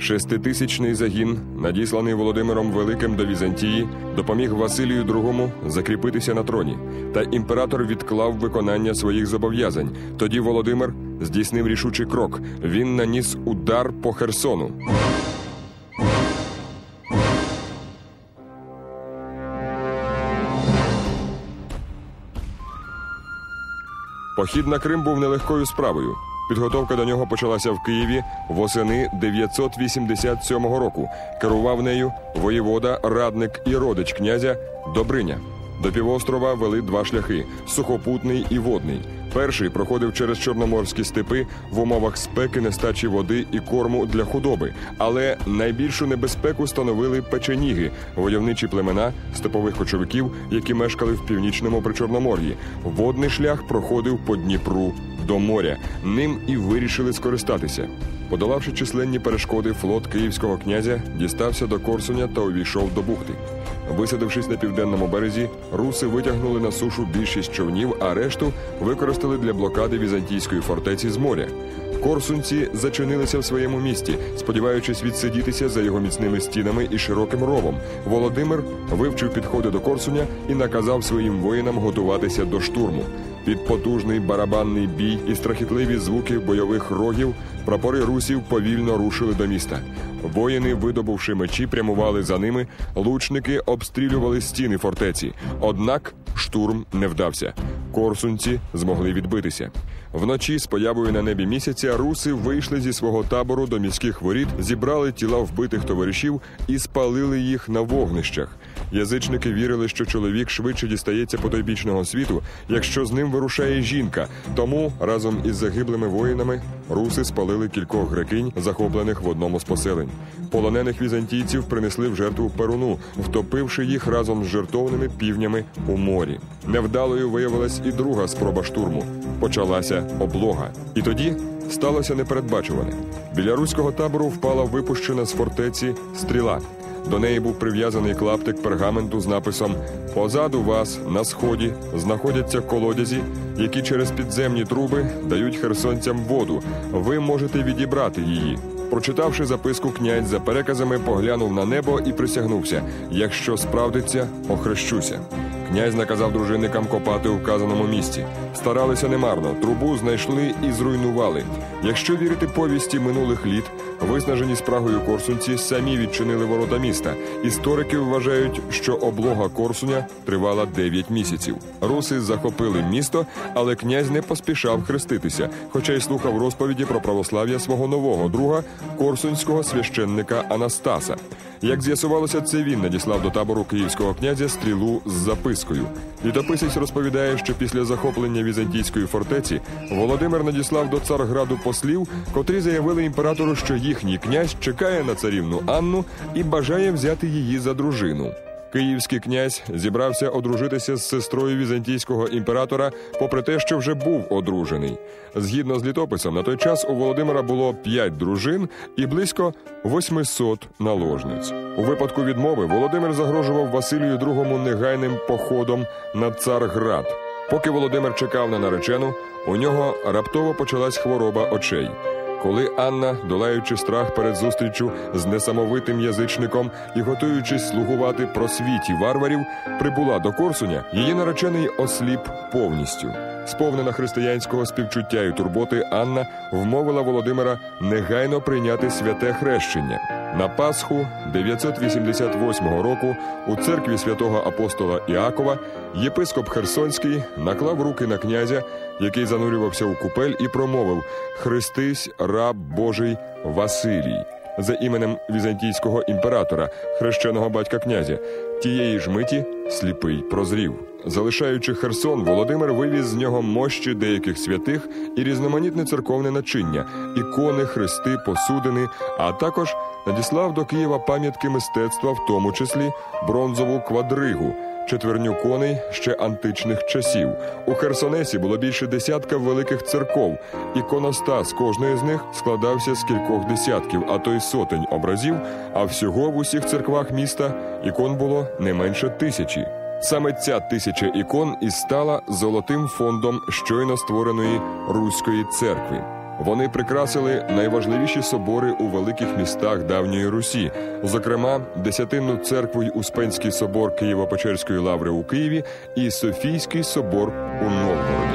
Шеститисячний загін, надісланий Володимиром Великим до Візантії, допоміг Василію II закріпитися на троні, та імператор відклав виконання своїх зобов'язань. Тоді Володимир здійснив рішучий крок. Він наніс удар по Херсону. Похід на Крим був нелегкою справою. Підготовка до нього почалася в Києві восени 987 року. Керував нею воєвода, радник і родич князя Добриня. До півострова вели два шляхи сухопутний і водний. Перший проходив через чорноморські степи в умовах спеки, нестачі води і корму для худоби. Але найбільшу небезпеку становили печеніги, войовничі племена степових кочовиків, які мешкали в північному причорномор'ї. Водний шлях проходив по Дніпру до моря. Ним і вирішили скористатися. Подолавши численні перешкоди, флот київського князя дістався до Корсуня та увійшов до бухти. Висадившись на південному березі, руси витягнули на сушу більшість човнів, а решту використали для блокади візантійської фортеці з моря. Корсунці зачинилися в своєму місті, сподіваючись відсидітися за його міцними стінами і широким ровом. Володимир вивчив підходи до Корсуня і наказав своїм воїнам готуватися до штурму. Під потужний барабанний бій і страхітливі звуки бойових рогів прапори русів повільно рушили до міста. Воїни, видобувши мечі, прямували за ними. Лучники обстрілювали стіни фортеці. Однак штурм не вдався. Корсунці змогли відбитися. Вночі з появою на небі місяця руси вийшли зі свого табору до міських воріт, зібрали тіла вбитих товаришів і спалили їх на вогнищах. Язичники вірили, що чоловік швидше дістається потойбічного світу, якщо з ним вирушає жінка. Тому разом із загиблими воїнами руси спалили кількох грекинь, захоплених в одному з поселень. Полонених візантійців принесли в жертву перуну, втопивши їх разом з жертовними півнями у морі. Невдалою виявилась і друга спроба штурму. Почалася облога. І тоді сталося непередбачуване. Біля руського табору впала випущена з фортеці стріла. До неї був прив'язаний клаптик пергаменту з написом Позаду вас на сході знаходяться колодязі, які через підземні труби дають херсонцям воду. Ви можете відібрати її. Прочитавши записку, князь за переказами поглянув на небо і присягнувся: якщо справдиться, охрещуся. Князь наказав дружинникам копати у вказаному місці. Старалися немарно, трубу знайшли і зруйнували. Якщо вірити повісті минулих літ, виснажені спрагою корсунці самі відчинили ворота міста. Історики вважають, що облога Корсуня тривала 9 місяців. Руси захопили місто, але князь не поспішав хреститися, хоча й слухав розповіді про православ'я свого нового друга корсунського священника Анастаса. Як з'ясувалося, це він надіслав до табору київського князя стрілу з запискою. Літописець розповідає, що після захоплення візантійської фортеці Володимир надіслав до царграду послів, котрі заявили імператору, що їхній князь чекає на царівну Анну і бажає взяти її за дружину. Київський князь зібрався одружитися з сестрою візантійського імператора, попри те, що вже був одружений. Згідно з літописом, на той час у Володимира було п'ять дружин і близько 800 наложниць. У випадку відмови Володимир загрожував Василію II негайним походом на Царград. Поки Володимир чекав на наречену, у нього раптово почалась хвороба очей. Коли Анна, долаючи страх перед зустрічю з несамовитим язичником і готуючись слугувати просвіті варварів, прибула до Корсуня, її наречений осліп повністю. Сповнена християнського співчуття і турботи, Анна вмовила Володимира негайно прийняти святе хрещення. На Пасху 988 року у церкві святого апостола Іакова єпископ Херсонський наклав руки на князя, який занурювався у купель, і промовив: Христись, раб Божий Василій. За іменем візантійського імператора, хрещеного батька князя, тієї ж миті сліпий прозрів. Залишаючи Херсон, Володимир вивіз з нього мощі деяких святих і різноманітне церковне начиння, ікони, хрести, посудини, а також надіслав до Києва пам'ятки мистецтва, в тому числі бронзову квадригу, четверню коней ще античних часів. У Херсонесі було більше десятка великих церков. Іконостас кожної з них складався з кількох десятків, а то й сотень образів. А всього в усіх церквах міста ікон було не менше тисячі. Саме ця тисяча ікон і стала золотим фондом щойно створеної руської церкви. Вони прикрасили найважливіші собори у великих містах давньої Русі, зокрема, Десятинну церкву й Успенський собор Києво-Печерської лаври у Києві і Софійський собор у Новгороді.